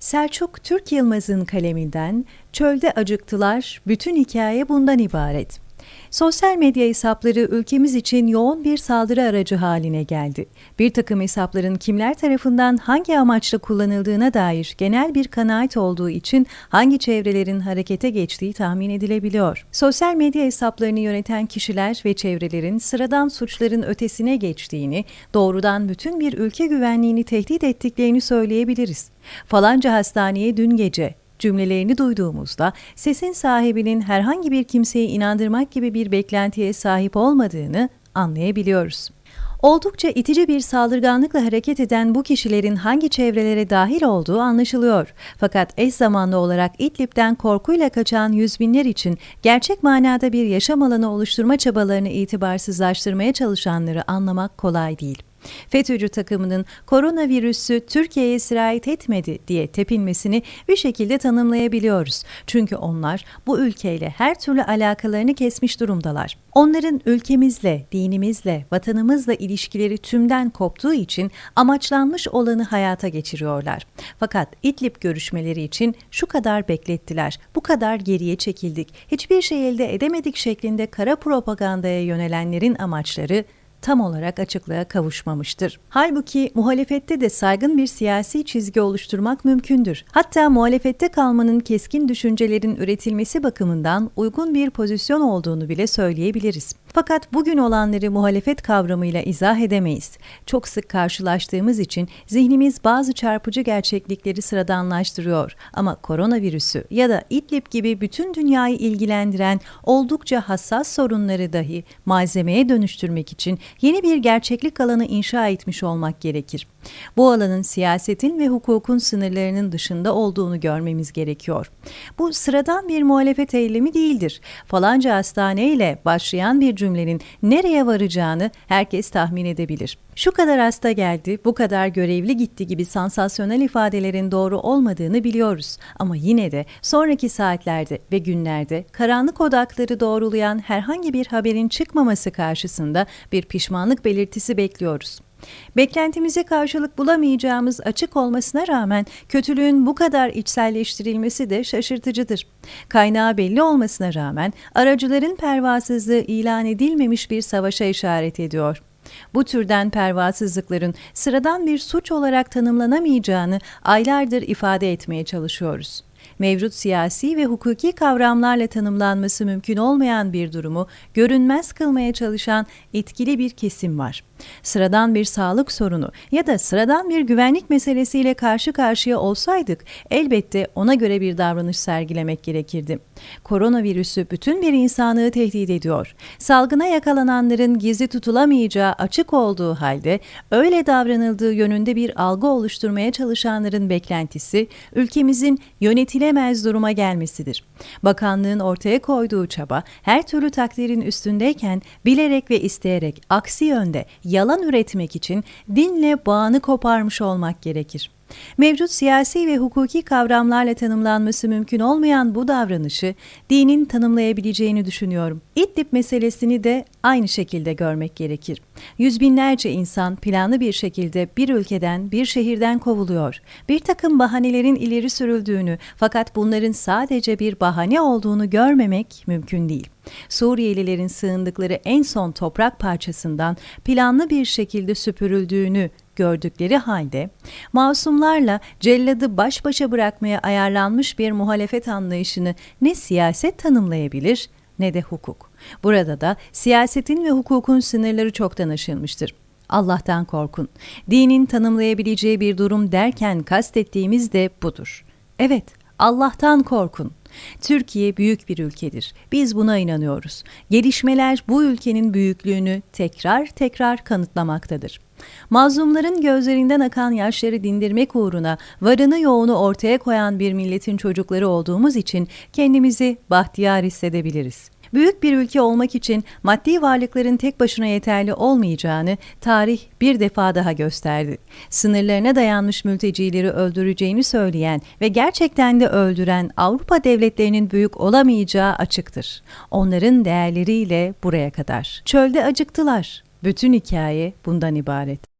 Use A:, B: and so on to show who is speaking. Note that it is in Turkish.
A: Selçuk Türk Yılmaz'ın kaleminden Çölde Acıktılar, bütün hikaye bundan ibaret. Sosyal medya hesapları ülkemiz için yoğun bir saldırı aracı haline geldi. Bir takım hesapların kimler tarafından hangi amaçla kullanıldığına dair genel bir kanaat olduğu için hangi çevrelerin harekete geçtiği tahmin edilebiliyor. Sosyal medya hesaplarını yöneten kişiler ve çevrelerin sıradan suçların ötesine geçtiğini, doğrudan bütün bir ülke güvenliğini tehdit ettiklerini söyleyebiliriz. Falanca hastaneye dün gece cümlelerini duyduğumuzda sesin sahibinin herhangi bir kimseyi inandırmak gibi bir beklentiye sahip olmadığını anlayabiliyoruz. Oldukça itici bir saldırganlıkla hareket eden bu kişilerin hangi çevrelere dahil olduğu anlaşılıyor. Fakat eş zamanlı olarak İdlib'den korkuyla kaçan yüz binler için gerçek manada bir yaşam alanı oluşturma çabalarını itibarsızlaştırmaya çalışanları anlamak kolay değil. FETÖ'cü takımının koronavirüsü Türkiye'ye sirayet etmedi diye tepinmesini bir şekilde tanımlayabiliyoruz. Çünkü onlar bu ülkeyle her türlü alakalarını kesmiş durumdalar. Onların ülkemizle, dinimizle, vatanımızla ilişkileri tümden koptuğu için amaçlanmış olanı hayata geçiriyorlar. Fakat İdlib görüşmeleri için şu kadar beklettiler, bu kadar geriye çekildik, hiçbir şey elde edemedik şeklinde kara propagandaya yönelenlerin amaçları tam olarak açıklığa kavuşmamıştır. Halbuki muhalefette de saygın bir siyasi çizgi oluşturmak mümkündür. Hatta muhalefette kalmanın keskin düşüncelerin üretilmesi bakımından uygun bir pozisyon olduğunu bile söyleyebiliriz. Fakat bugün olanları muhalefet kavramıyla izah edemeyiz. Çok sık karşılaştığımız için zihnimiz bazı çarpıcı gerçeklikleri sıradanlaştırıyor. Ama koronavirüsü ya da İdlib gibi bütün dünyayı ilgilendiren oldukça hassas sorunları dahi malzemeye dönüştürmek için yeni bir gerçeklik alanı inşa etmiş olmak gerekir. Bu alanın siyasetin ve hukukun sınırlarının dışında olduğunu görmemiz gerekiyor. Bu sıradan bir muhalefet eylemi değildir. Falanca hastane ile başlayan bir cümlenin nereye varacağını herkes tahmin edebilir. Şu kadar hasta geldi, bu kadar görevli gitti gibi sansasyonel ifadelerin doğru olmadığını biliyoruz. Ama yine de sonraki saatlerde ve günlerde karanlık odakları doğrulayan herhangi bir haberin çıkmaması karşısında bir pişmanlık belirtisi bekliyoruz. Beklentimize karşılık bulamayacağımız açık olmasına rağmen kötülüğün bu kadar içselleştirilmesi de şaşırtıcıdır. Kaynağı belli olmasına rağmen aracıların pervasızlığı ilan edilmemiş bir savaşa işaret ediyor. Bu türden pervasızlıkların sıradan bir suç olarak tanımlanamayacağını aylardır ifade etmeye çalışıyoruz mevcut siyasi ve hukuki kavramlarla tanımlanması mümkün olmayan bir durumu görünmez kılmaya çalışan etkili bir kesim var. Sıradan bir sağlık sorunu ya da sıradan bir güvenlik meselesiyle karşı karşıya olsaydık elbette ona göre bir davranış sergilemek gerekirdi. Koronavirüsü bütün bir insanlığı tehdit ediyor. Salgına yakalananların gizli tutulamayacağı açık olduğu halde öyle davranıldığı yönünde bir algı oluşturmaya çalışanların beklentisi ülkemizin yönetilemez duruma gelmesidir. Bakanlığın ortaya koyduğu çaba her türlü takdirin üstündeyken bilerek ve isteyerek aksi yönde yalan üretmek için dinle bağını koparmış olmak gerekir. Mevcut siyasi ve hukuki kavramlarla tanımlanması mümkün olmayan bu davranışı dinin tanımlayabileceğini düşünüyorum. İdlib meselesini de aynı şekilde görmek gerekir. Yüz binlerce insan planlı bir şekilde bir ülkeden, bir şehirden kovuluyor. Bir takım bahanelerin ileri sürüldüğünü fakat bunların sadece bir bahane olduğunu görmemek mümkün değil. Suriyelilerin sığındıkları en son toprak parçasından planlı bir şekilde süpürüldüğünü gördükleri halde masumlarla celladı baş başa bırakmaya ayarlanmış bir muhalefet anlayışını ne siyaset tanımlayabilir ne de hukuk. Burada da siyasetin ve hukukun sınırları çoktan aşılmıştır. Allah'tan korkun. Dinin tanımlayabileceği bir durum derken kastettiğimiz de budur. Evet, Allah'tan korkun. Türkiye büyük bir ülkedir. Biz buna inanıyoruz. Gelişmeler bu ülkenin büyüklüğünü tekrar tekrar kanıtlamaktadır. Mazlumların gözlerinden akan yaşları dindirmek uğruna varını yoğunu ortaya koyan bir milletin çocukları olduğumuz için kendimizi bahtiyar hissedebiliriz. Büyük bir ülke olmak için maddi varlıkların tek başına yeterli olmayacağını tarih bir defa daha gösterdi. Sınırlarına dayanmış mültecileri öldüreceğini söyleyen ve gerçekten de öldüren Avrupa devletlerinin büyük olamayacağı açıktır. Onların değerleriyle buraya kadar. Çölde acıktılar. Bütün hikaye bundan ibaret.